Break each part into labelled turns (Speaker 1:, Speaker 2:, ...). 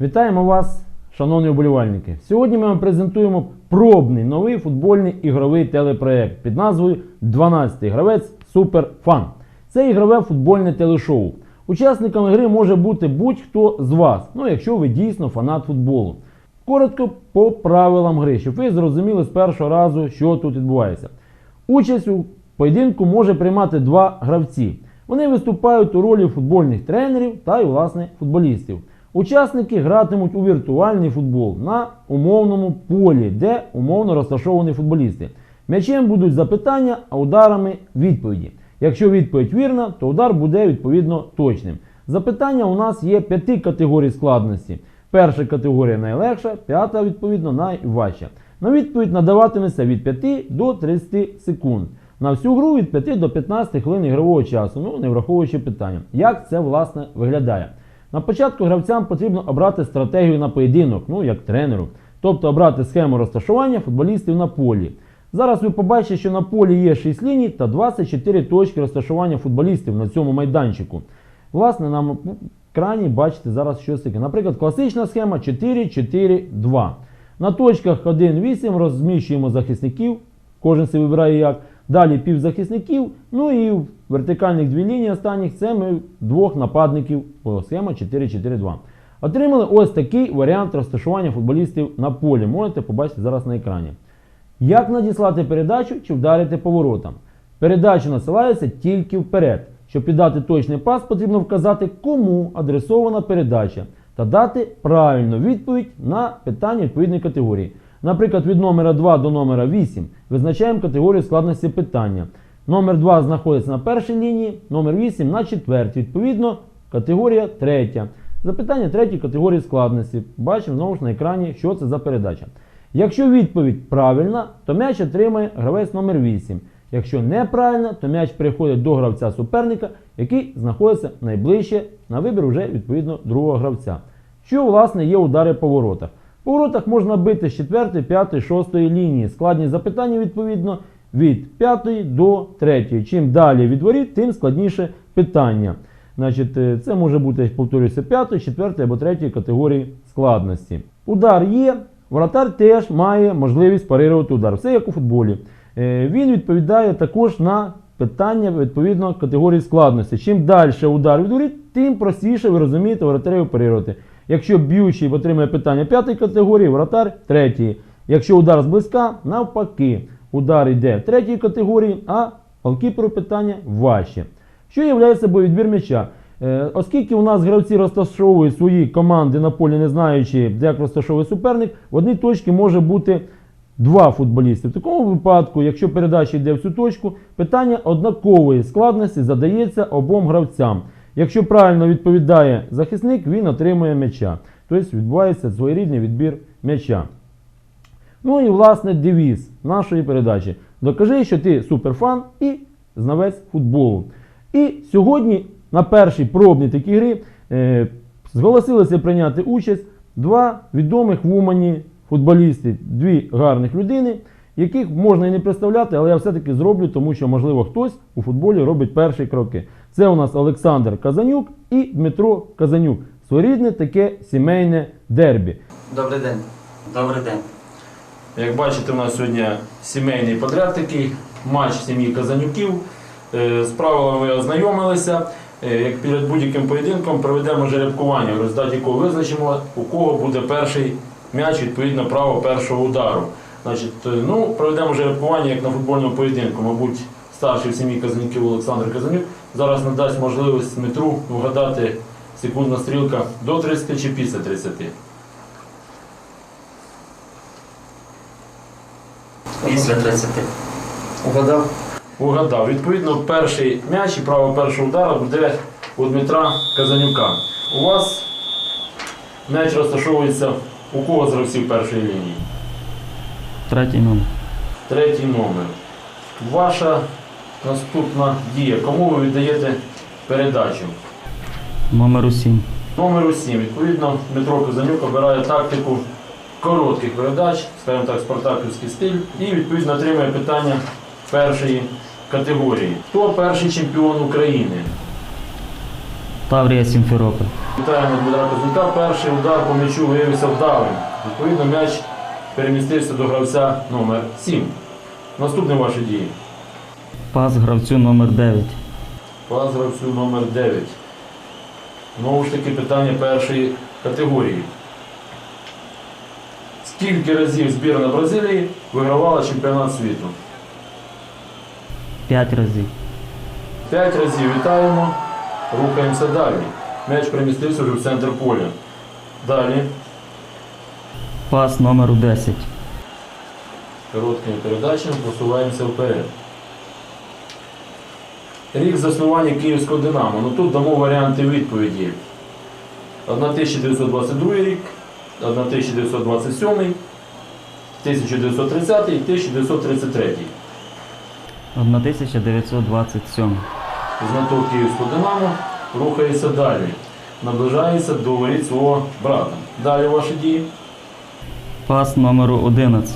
Speaker 1: Вітаємо вас, шановні вболівальники. Сьогодні ми вам презентуємо пробний новий футбольний ігровий телепроект під назвою «12-й гравець Суперфан. Це ігрове футбольне телешоу. Учасниками гри може бути будь-хто з вас, ну якщо ви дійсно фанат футболу. Коротко по правилам гри, щоб ви зрозуміли з першого разу, що тут відбувається. Участь у поєдинку може приймати два гравці. Вони виступають у ролі футбольних тренерів та й власне футболістів. Учасники гратимуть у віртуальний футбол на умовному полі, де умовно розташовані футболісти. М'ячем будуть запитання, а ударами відповіді. Якщо відповідь вірна, то удар буде відповідно точним. Запитання у нас є п'яти категорій складності. Перша категорія найлегша, п'ята відповідно найважча. На відповідь надаватиметься від 5 до 30 секунд. На всю гру від 5 до 15 хвилин ігрового часу, ну не враховуючи питання. Як це власне виглядає? На початку гравцям потрібно обрати стратегію на поєдинок, ну як тренеру, тобто обрати схему розташування футболістів на полі. Зараз ви побачите, що на полі є 6 ліній та 24 точки розташування футболістів на цьому майданчику. Власне, на екрані бачите зараз щось таке. Наприклад, класична схема 4-4-2. На точках 1-8 розміщуємо захисників, кожен себе вибирає як. Далі півзахисників, ну і в вертикальних дві лінії останніх це ми двох нападників, схема 4-4-2. Отримали ось такий варіант розташування футболістів на полі. Можете побачити зараз на екрані. Як надіслати передачу чи вдарити поворотом? Передача насилається тільки вперед. Щоб піддати точний пас, потрібно вказати, кому адресована передача та дати правильну відповідь на питання відповідної категорії. Наприклад, від номера 2 до номера 8 визначаємо категорію складності питання. Номер 2 знаходиться на першій лінії, номер 8 на четвертій. Відповідно, категорія третя. Запитання третьої категорії складності. Бачимо знову ж на екрані, що це за передача. Якщо відповідь правильна, то м'яч отримає гравець номер 8. Якщо неправильно, то м'яч переходить до гравця суперника, який знаходиться найближче на вибір вже відповідно другого гравця. Що власне є удари по воротах? По воротах можна бити з 4, 5, 6 лінії. Складність запитання відповідно від 5 до 3. Чим далі від воріт, тим складніше питання. Значить, е, це може бути, повторюся, 5, 4 або 3 категорії складності. Удар є, воротар теж має можливість парирувати удар. Все як у футболі. Е, Він відповідає також на питання відповідно категорії складності. Чим далі удар від воріт, тим простіше ви розумієте воротареві парирувати. Якщо б'ючий отримує питання 5 категорії, воротар 3. Якщо удар зблизька, навпаки, удар йде 3 категорії, а голкіперу питання важче. Що є собою відбір м'яча? Е, Оскільки у нас гравці розташовують свої команди на полі, не знаючи, як розташовує суперник, в одній точці може бути два футболісти. В такому випадку, якщо передача йде в цю точку, питання однакової складності задається обом гравцям. Якщо правильно відповідає захисник, він отримує м'яча. Тобто відбувається своєрідний відбір м'яча. Ну і власне девіз нашої передачі. Докажи, що ти суперфан і знавець футболу. І сьогодні на першій пробній такій грі е, зголосилися прийняти участь два відомих в Умані футболісти, дві гарних людини, яких можна і не представляти, але я все-таки зроблю, тому що, можливо, хтось у футболі робить перші кроки. Це у нас Олександр Казанюк і Дмитро Казанюк. Своєрідне таке сімейне дербі.
Speaker 2: Добрий день. Добрий день.
Speaker 1: Як бачите, у нас сьогодні сімейний подряд такий, матч сім'ї Казанюків. Е, З правилами ознайомилися. Е, Як перед будь-яким поєдинком проведемо жеребкування, в результаті якого визначимо, у кого буде перший м'яч, відповідно, право першого удару. Значить, е, ну, проведемо жеребкування як на футбольному поєдинку. Мабуть, старший в сім'ї Казанюків Олександр Казанюк зараз надасть можливість Дмитру вгадати секундна стрілка до 30 чи після 30.
Speaker 2: Після 30.
Speaker 3: Угадав?
Speaker 1: Угадав. Відповідно, перший м'яч і право першого удару буде у Дмитра Казанюка. У вас м'яч розташовується у кого з гравців першої лінії?
Speaker 3: Третій номер.
Speaker 1: Третій номер. Ваша наступна дія. Кому ви віддаєте передачу?
Speaker 3: Номеру 7.
Speaker 1: Номеру 7. Відповідно, Дмитро Казанюк обирає тактику коротких передач, скажімо так, спартаківський стиль, і відповідно отримує питання першої категорії. Хто перший чемпіон України?
Speaker 3: Таврія Сімферополь.
Speaker 1: Вітаємо Дмитра Козняка. Перший удар по м'ячу виявився вдалим. Відповідно, м'яч перемістився до гравця номер 7. Наступні ваші дії.
Speaker 3: Пас гравцю номер 9.
Speaker 1: Пас гравцю номер 9. Знову ж таки питання першої категорії. Скільки разів збірна Бразилії вигравала чемпіонат світу?
Speaker 3: 5 разів.
Speaker 1: П'ять разів вітаємо. Рухаємося далі. М'яч перемістився вже в центр поля. Далі.
Speaker 3: Пас номеру 10.
Speaker 1: Короткими передачами просуваємося вперед. Рік заснування Київського Динамо. Ну тут дамо варіанти відповіді. 1922 рік, 1927, 1930 і 1933.
Speaker 3: 1927.
Speaker 1: Знаток Київського Динамо рухається далі. Наближається до воріт свого брата. Далі ваші дії.
Speaker 3: Пас номеру 11.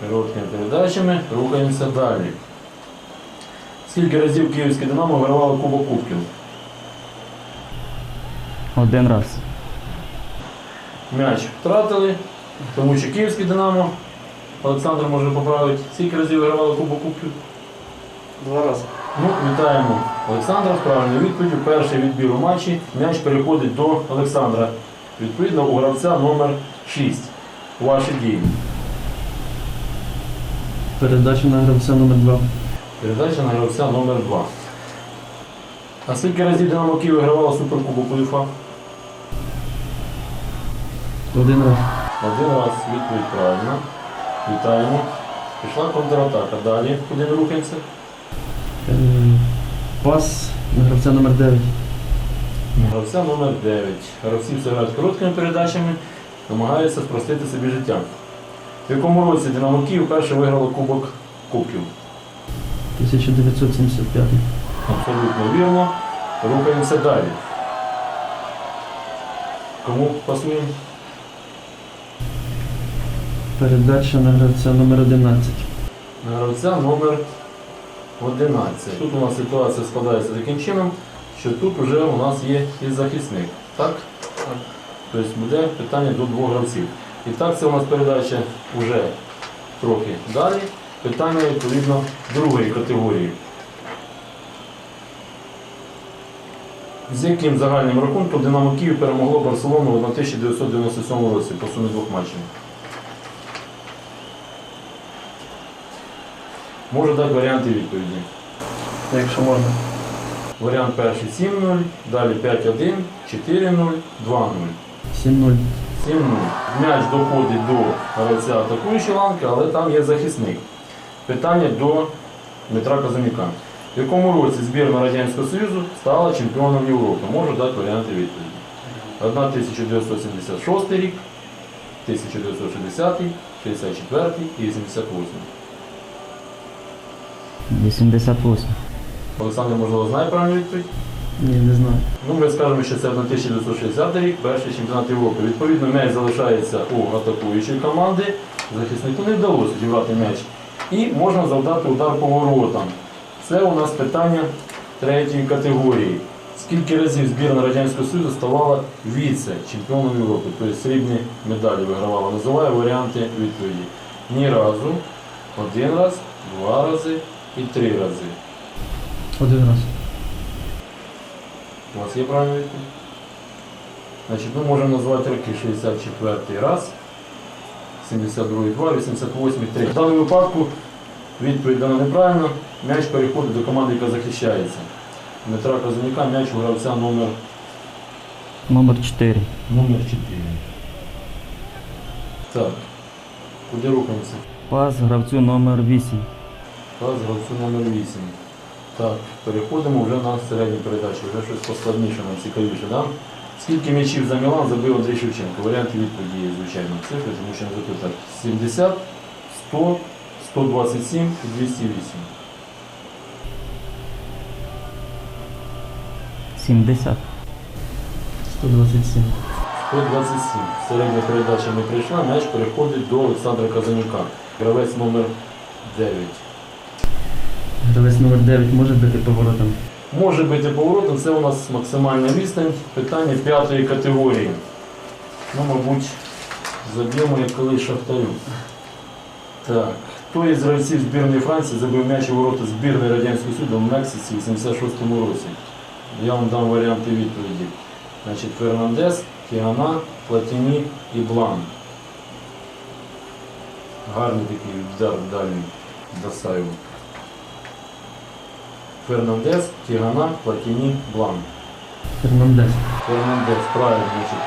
Speaker 1: Короткими передачами рухаємося далі. Скільки разів Київське Динамо вигравало Кубок Кубків?
Speaker 3: Один раз.
Speaker 1: М'яч втратили, тому що Київське Динамо, Олександр може поправити, скільки разів вигравало Кубок Кубків?
Speaker 4: Два рази.
Speaker 1: Ну, вітаємо Олександра з правильною відповіддю. Перший відбір у матчі. М'яч переходить до Олександра. Відповідно, у гравця номер 6. Ваші дії.
Speaker 4: Передача на гравця номер 2.
Speaker 1: Передача на гравця номер 2. А скільки разів Динамо Київ вигравало Суперкубок УЄФА?
Speaker 4: Один раз.
Speaker 1: Один раз відповідь правильно. Вітаємо. Пішла контратака. Далі. Куди ми рухаємося?
Speaker 4: Е, Пас на гравця номер 9.
Speaker 1: Гравця номер 9. Гравці все грають короткими передачами, намагаються спростити собі життя. В якому році Динамо Київ вперше виграло Кубок Кубків?
Speaker 4: 1975.
Speaker 1: Абсолютно вірно. Рухаємося далі. Кому пасуємо?
Speaker 4: Передача на гравця номер 11.
Speaker 1: На гравця номер 11. Тут у нас ситуація складається таким чином, що тут вже у нас є і захисник. Так? Так? Тобто буде питання до двох гравців. І так, це у нас передача вже трохи далі. Питання відповідно другої категорії. З яким загальним рахунком Динамо Київ перемогло Барселону в 1997 році по сумі двох матчів? Можу дати варіанти відповіді.
Speaker 4: Якщо можна.
Speaker 1: Варіант перший 7-0, далі 5-1, 4-0, 2-0.
Speaker 4: 7-0.
Speaker 1: 7-0. М'яч доходить до гравця атакуючої ланки, але там є захисник. Питання до Дмитра Казанюка. В якому році збірна Радянського Союзу стала чемпіоном Європи? Можу дати варіанти відповіді. 1976 рік, 1960, 64 і 88.
Speaker 3: 88.
Speaker 1: Олександр, можливо, знає правильну відповідь?
Speaker 4: Ні, не знаю.
Speaker 1: Ну, ми скажемо, що це 1960 рік, перший чемпіонат Європи. Відповідно, м'яч залишається у атакуючої команди. Захиснику не вдалося зібрати м'яч. І можна завдати удар по воротам. Це у нас питання третьої категорії. Скільки разів збірна Радянського Союзу ставала віце чемпіоном Європи, тобто срібні медалі вигравала. Називаю варіанти відповіді. Ні разу, один раз, два рази і три рази.
Speaker 4: Один раз.
Speaker 1: У вас є правильна відповідь? Значить, ми можемо назвати роки 64 раз, 72 2, 88 3. В даному випадку відповідь дана неправильно. М'яч переходить до команди, яка захищається. Дмитра Казанюка м'яч у гравця номер,
Speaker 3: Номер 4.
Speaker 1: номер 4. Так. Куди рухаємося?
Speaker 3: Пас гравцю номер 8.
Speaker 1: Пас гравцю номер 8. Так, переходимо вже на середню передачу, вже щось поскладніше, нам цікавіше. Да? Скільки м'ячів за Мілан забив Андрій Шевченко? Варіанти відповіді є, звичайно, цифри, тому що не запитати. 70, 100, 127 і 208.
Speaker 3: 70.
Speaker 4: 127.
Speaker 1: 127. Середня передача не прийшла, м'яч переходить до Олександра Казанюка. Гравець номер 9.
Speaker 4: Гравець номер 9 може бити поворотом.
Speaker 1: Може бути поворотом, це у нас максимальна відстань, питання п'ятої категорії. Ну, мабуть, заб'ємо як колись шахтарю. Так, хто із гравців збірної Франції забив м'яч у ворота збірної Радянського Союзу в Мексиці у 86-му році? Я вам дам варіанти відповіді. Значить, Фернандес, Кіана, Платіні і Блан. Гарний такий удар дальній Досаєву. Фернандес, Кігана, Платіні, Блан.
Speaker 4: Фернандес.
Speaker 1: Фернандес, правильно. Значить.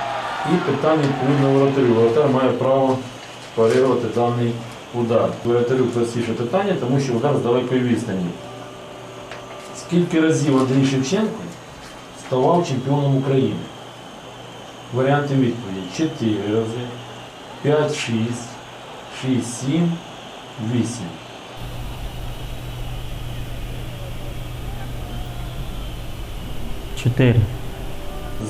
Speaker 1: І питання відповідно воротарю. Воротар має право парирувати даний удар. Воротарю простіше питання, тому що удар з далекої відстані. Скільки разів Андрій Шевченко ставав чемпіоном України? Варіанти відповіді 4 рази, 5, 6, 6, 7, 8.
Speaker 3: Чотири.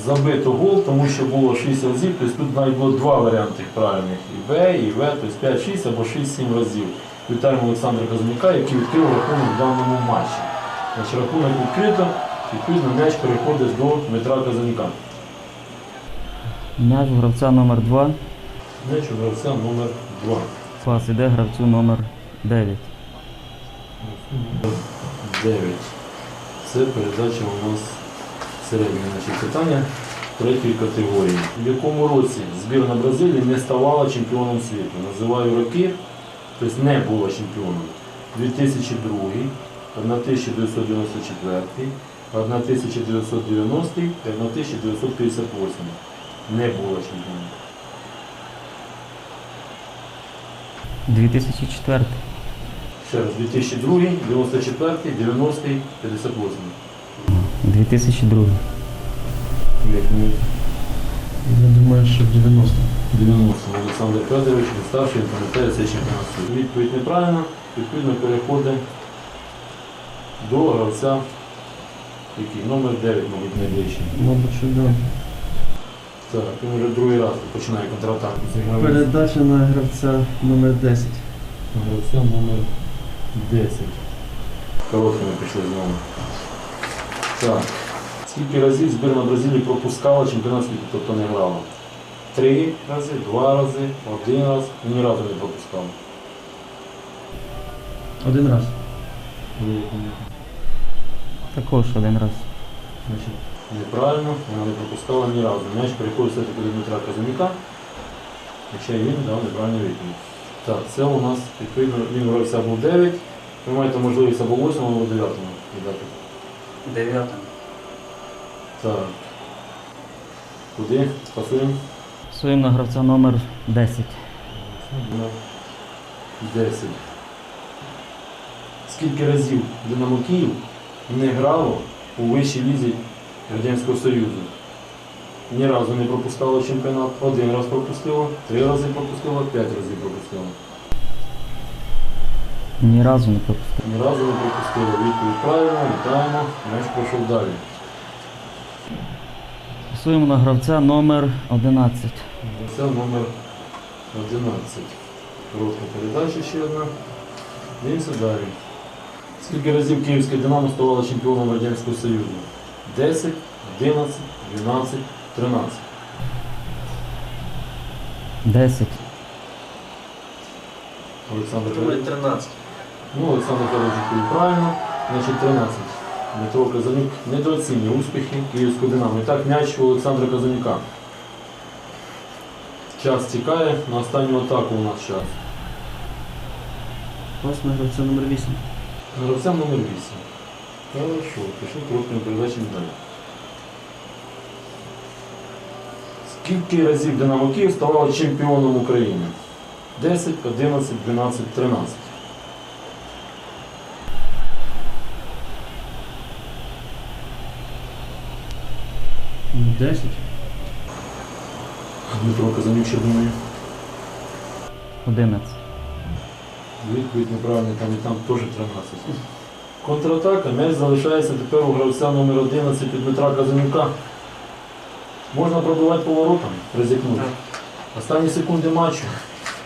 Speaker 1: Забито гол, тому що було 6 разів, тобто тут навіть було два варіанти правильних. І В, і В, тобто 5-6 або 6-7 разів. Вітаємо Олександра Казмюка, який відкрив рахунок в даному матчі. Значить, рахунок відкрито, відповідно м'яч переходить до Дмитра Казанюка.
Speaker 3: М'яч у гравця номер 2.
Speaker 1: М'яч у гравця номер 2.
Speaker 3: Пас іде гравцю номер 9.
Speaker 1: 9. Це передача у нас середня значить, питання третьої категорії. В якому році збірна Бразилії не ставала чемпіоном світу? Називаю роки, тобто не була чемпіоном. 2002, 1994, 1990 і 1958. Не була чемпіоном.
Speaker 3: 2004.
Speaker 1: Ще раз, 2002, 94, 90, 58.
Speaker 3: 2002.
Speaker 1: Як ми
Speaker 4: Я думаю, що 90.
Speaker 1: 90 Олександр Федорович, він пам'ятає цей чемпіонат світу. Відповідь неправильна, відповідно переходить до гравця, який номер 9, мабуть, найближчий.
Speaker 4: Мабуть, що да.
Speaker 1: Так, він вже другий раз починає контратаку. Гравець.
Speaker 4: Передача на гравця номер 10.
Speaker 1: Гравця номер 10. Короткими пішли знову. Так. Скільки разів збірна Бразилії пропускала чемпіонат світу, тобто не грала? Три рази, два рази, один раз, ні разу не пропускала.
Speaker 4: Один раз.
Speaker 3: Також один раз.
Speaker 1: Значить, неправильно, вона не пропускала ні разу. М'яч переходить все-таки до Дмитра Казанюка, хоча він дав неправильну відповідь. Так, це у нас, відповідно, він гравця був 9. Ви маєте можливість або 8, або 9 віддати.
Speaker 2: Дев'ята.
Speaker 1: Так. Куди? Пасуємо?
Speaker 3: Пасуємо на гравця номер 10.
Speaker 1: На 10. Скільки разів Динамо Київ не грало у вищій лізі Радянського Союзу? Ні разу не пропускало чемпіонат, один раз пропустило, три рази пропустило, п'ять разів пропустило.
Speaker 3: Ні разу не пропустив.
Speaker 1: Ні разу не пропустило. Відповідь правильно, вітаємо, м'яч пройшов далі.
Speaker 3: Пасуємо на гравця номер 11.
Speaker 1: Це номер 11. Коротка передача ще одна. Дивимося далі. Скільки разів Київське Динамо ставало чемпіоном Радянського Союзу? 10, 11, 12, 13.
Speaker 3: 10.
Speaker 1: Олександр
Speaker 2: Думаю, 13.
Speaker 1: Ну, Олександр Федорович правильно. Значить 13. Дмитро Казанюк недооцінює успіхи Київського Динамо. І так м'яч у Олександра Казанюка. Час тікає. На останню атаку у нас час.
Speaker 4: Пас на гравця номер 8.
Speaker 1: Гравцям номер 8. Хорошо, пішли короткими передачами далі. Скільки разів Динамо Київ ставало чемпіоном України? 10, 11, 12, 13.
Speaker 4: 10.
Speaker 1: Дмитро Казанюк ще думає.
Speaker 3: 11.
Speaker 1: Відповідь неправильна, там і там теж 13. Контратака. М'яч залишається тепер у гравця номер 11 від Дмитра Казанюка. Можна пробивати поворотом, ризикнути. Останні секунди матчу.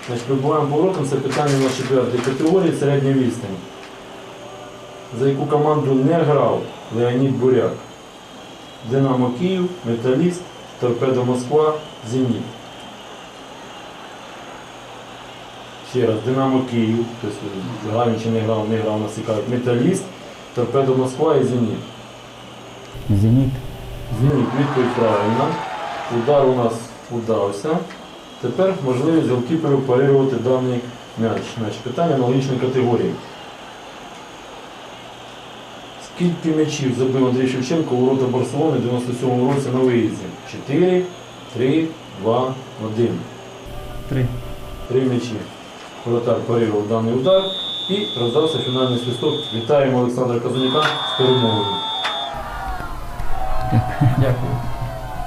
Speaker 1: Значить, прибуваємо поворотом, це питання на четвертій категорії середня відстань. За яку команду не грав Леонід Буряк. Динамо Київ, Металіст, Торпедо Москва, Зеніт. Ще раз, Динамо Київ, тобто грав чи не грав, не грав, нас цікавить. Металіст, Торпедо Москва і Зеніт.
Speaker 3: Зеніт.
Speaker 1: Зеніт, відповідь правильна. Удар у нас удався. Тепер можливість голкіперу парирувати даний м'яч. Питання аналогічної категорії. Скільки м'ячів забив Андрій Шевченко у ворота Барселони в 97-му році на виїзді? 4, 3, 2, 1.
Speaker 4: Три.
Speaker 1: Три м'ячі. Воротар парирував даний удар і роздався фінальний свисток. Вітаємо Олександра Казаняка з перемогою.
Speaker 4: Дякую.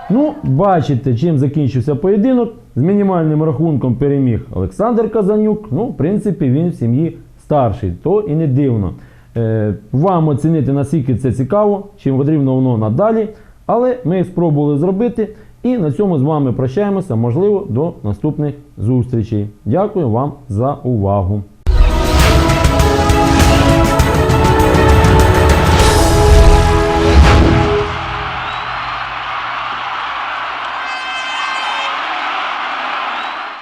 Speaker 1: Ну, бачите, чим закінчився поєдинок. З мінімальним рахунком переміг Олександр Казанюк. Ну, в принципі, він в сім'ї старший, то і не дивно. Е, вам оцінити, наскільки це цікаво, чим потрібно воно надалі. Але ми спробували зробити. І на цьому з вами прощаємося. Можливо, до наступних зустрічей. Дякую вам за увагу.